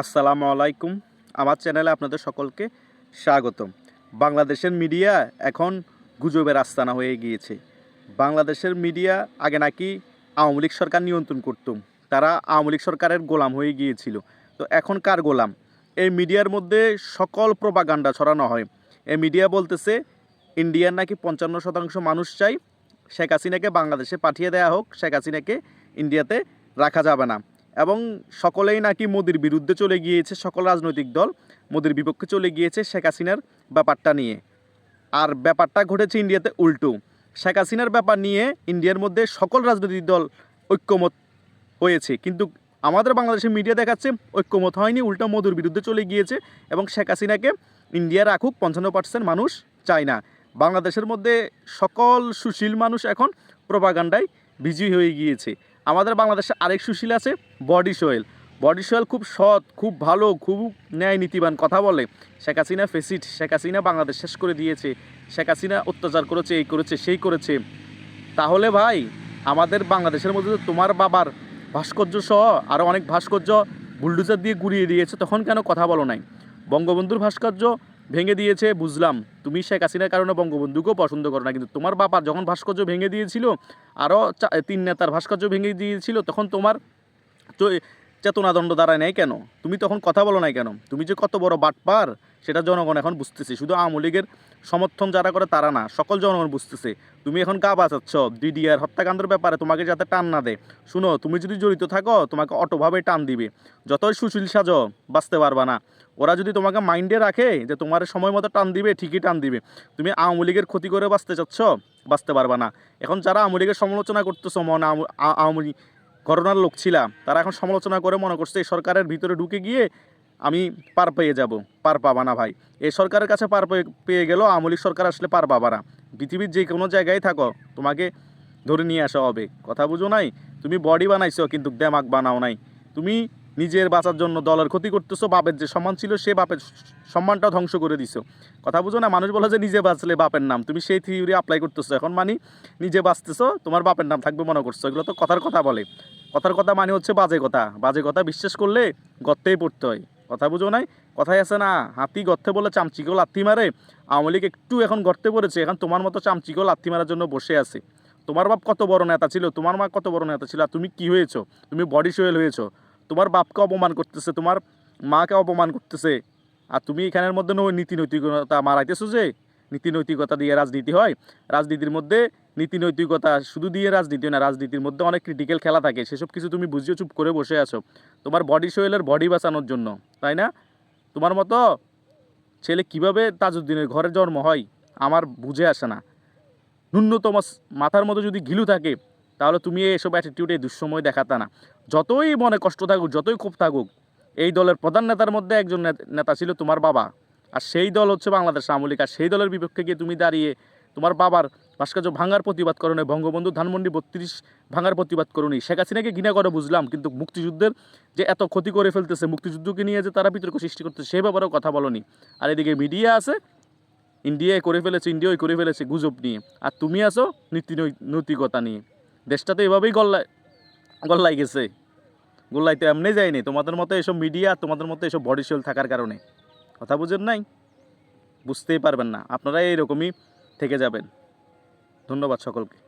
আসসালামু আলাইকুম। আমার চ্যানেলে আপনাদের সকলকে স্বাগতম। বাংলাদেশের মিডিয়া এখন গুজবের আস্তানা হয়ে গিয়েছে। বাংলাদেশের মিডিয়া আগে নাকি আওয়ামী লীগ সরকার নিয়ন্ত্রণ করত। তারা আওয়ামী লীগ সরকারের গোলাম হয়ে গিয়েছিল। তো এখন কার গোলাম? এই মিডিয়ার মধ্যে সকল প্রপাগান্ডা ছড়ানো হয়। এই মিডিয়া বলতেছে, ইন্ডিয়ার নাকি পঞ্চান্ন শতাংশ মানুষ চাই শেখ হাসিনাকে বাংলাদেশে পাঠিয়ে দেওয়া হোক। শেখ হাসিনাকে ইন্ডিয়াতে রাখা যাবে না। এবং সকলেই নাকি মোদির বিরুদ্ধে চলে গিয়েছে, সকল রাজনৈতিক দল মোদির বিপক্ষে চলে গিয়েছে শেখ হাসিনার ব্যাপারটা নিয়ে। আর ব্যাপারটা ঘটেছে ইন্ডিয়াতে উল্টো। শেখ হাসিনার ব্যাপার নিয়ে ইন্ডিয়ার মধ্যে সকল রাজনৈতিক দল ঐক্যমত হয়েছে, কিন্তু আমাদের বাংলাদেশের মিডিয়া দেখাচ্ছে ঐক্যমত হয়নি, উল্টো মোদির বিরুদ্ধে চলে গিয়েছে এবং শেখ হাসিনাকে ইন্ডিয়া রাখুক, পঞ্চান্ন পার্সেন্ট মানুষ চায় না। বাংলাদেশের মধ্যে সকল সুশীল মানুষ এখন প্রপাগান্ডায় বিজয়ী হয়ে গিয়েছে। আমাদের বাংলাদেশে আরেক সুশীল আছে, বডি সোয়েল বডি সোয়েল খুব সৎ, খুব ভালো, খুব ন্যায় নীতিবান কথা বলে। শেখ হাসিনা ফেসিট, শেখ হাসিনা বাংলাদেশ শেষ করে দিয়েছে। শেখ হাসিনা অত্যাচার করেছে, এই করেছে, সেই করেছে। তাহলে ভাই, আমাদের বাংলাদেশের মধ্যে তোমার বাবার ভাস্কর্য সহ আরও অনেক ভাস্কর্য বুলডোজার দিয়ে গুড়িয়ে দিয়েছে, তখন কেন কথা বলো নাই? বঙ্গবন্ধুর ভাস্কর্য ভেঙে দিয়েছে, বুঝলাম। তুমি শেখ হাসিনার কারণে বঙ্গবন্ধুকেও পছন্দ করো না, কিন্তু তোমার বাবা যখন ভাস্কর্য ভেঙে দিয়েছিল, আরও তিন নেতার ভাস্কর্য ভেঙে দিয়েছিল, তখন তোমার চেতনাদণ্ড দাঁড়ায় নাই কেন? তুমি তখন কথা বলো নাই কেন? তুমি যে কত বড় বাটপার সেটা জনগণ এখন বুঝতেছে। শুধু আওয়ামী লীগের সমর্থন যারা করে তারা না, সকল জনগণ বুঝতেছে। তুমি এখন গা বাঁচাচ্ছ ডিডিআর হত্যাকাণ্ডের ব্যাপারে তোমাকে যাতে টান না দেয়। শুনো, তুমি যদি জড়িত থাকো, তোমাকে অটোভাবে টান দিবে। যতই সুশীল সাজো, বাঁচতে পারবা না। ওরা যদি তোমাকে মাইন্ডে রাখে যে তোমার সময় মতো টান দিবে, ঠিকই টান দিবে। তুমি আওয়ামী লীগের ক্ষতি করে বাঁচতে চাচ্ছ, বাঁচতে পারবা না। এখন যারা আওয়ামী লীগের সমালোচনা করতেছো, মন আওয়ামী- ঘটনার লোক ছিলাম তারা এখন সমালোচনা করে মনে করছে সরকারের ভিতরে ঢুকে গিয়ে আমি পার পেয়ে যাব, পার পাবা না ভাই। এই সরকারের কাছে পার পেয়ে- গেলেও আওয়ামী লীগ সরকার আসলে পার পাবা না। পৃথিবীর যে কোনো জায়গায় থাকো, তোমাকে ধরে নিয়ে আসা হবে। কথা বুঝো নাই? তুমি বডি বানাইছো, কিন্তু দেমাগ বানাও নাই। তুমি নিজের বাঁচার জন্য দলের ক্ষতি করতেছো, বাপের যে সম্মান ছিল, সে বাপের সম্মানটা ধ্বংস করে দিছো। কথা বুঝো না? মানুষ বলে যে নিজে বাঁচলে বাপের নাম। তুমি সেই থিওরি অ্যাপ্লাই করতেছো। এখন মানে নিজে বাঁচতেছো, তোমার বাপের নাম থাকবে মনে করছ। এগুলো তো কথার কথা বলে। কথার কথা মানে হচ্ছে বাজে কথা। বাজে কথা বিশ্বাস করলে গর্তেই পড়তে হয়। কথা বুঝো নাই? কথাই আছে না। হাতি গর্তে বলে চামচিকেও লাথি মারে। আওয়ামী লীগ একটু এখন গর্তে পড়েছে। এখন তোমার মতো চামচিকেও লাথি মারার জন্য বসে আছে। তোমার বাপ কত বড় নেতা ছিল? তোমার মা কত বড় নেতা ছিল? তুমি কি হয়েছো? তুমি বডি সোয়েল হয়েছো। তোমার বাপকে অপমান করতেছে, তোমার মাকে অপমান করতেছে। আর তুমি এখানের মধ্যে নীতি নৈতিকতা মারাইতেছো যে? নীতি নৈতিকতা দিয়ে রাজনীতি হয়। রাজনীতির মধ্যে নীতি নৈতিকতা শুধু দিয়ে রাজনীতি না, রাজনীতির মধ্যে অনেক ক্রিটিক্যাল খেলা থাকে। সেসব কিছু তুমি বুঝিয়ে চুপ করে বসে আছো। তোমার বডি সোয়েলের বডি বাঁচানোর জন্য, তাই না? তোমার মতো ছেলে কীভাবে তাজউদ্দিনের ঘরে জন্ম হয়, আমার বুঝে আসে না। ন্যূনতম মাথার মতো যদি ঘিলু থাকে, তাহলে তুমি এসব অ্যাটিটিউডে দুঃসময় দেখাতে না। যতই মনে কষ্ট থাকুক, যতই ক্ষোভ থাকুক, এই দলের প্রধান নেতার মধ্যে একজন নেতা ছিল তোমার বাবা। আর সেই দল হচ্ছে বাংলাদেশ আওয়ামী লীগ, আর সেই দলের বিপক্ষে গিয়ে তুমি দাঁড়িয়ে তোমার বাবার ভাস্কর্য ভাঙার প্রতিবাদ করো না বঙ্গবন্ধু ধানমন্ডি বত্রিশ ভাঙার প্রতিবাদ করোনি শেখ হাসিনাকে ঘৃণা করে বুঝলাম, কিন্তু মুক্তিযুদ্ধের যে এত ক্ষতি করে ফেলতেছে, মুক্তিযুদ্ধকে নিয়ে যে তারা বিতর্ক সৃষ্টি করতেছে, সে ব্যাপারেও কথা বলনি। আর এদিকে মিডিয়া আছে ইন্ডিয়ায় করে ফেলেছে ইন্ডিয়ায় করে ফেলেছে গুজব নিয়ে। আর তুমি আছো নীতি নৈতিকতা নিয়ে। দেশটা তো এভাবেই গল্লায় গল্লাই গেছে গোল্লাইতে এমনি যায়নি। তোমাদের মতো এসব মিডিয়া, তোমাদের মতো এসব বডি থাকার কারণে। কথা বুঝেন নাই? বুঝতেই পারবেন না। আপনারা এইরকমই থেকে যাবেন। ধন্যবাদ সকলকে।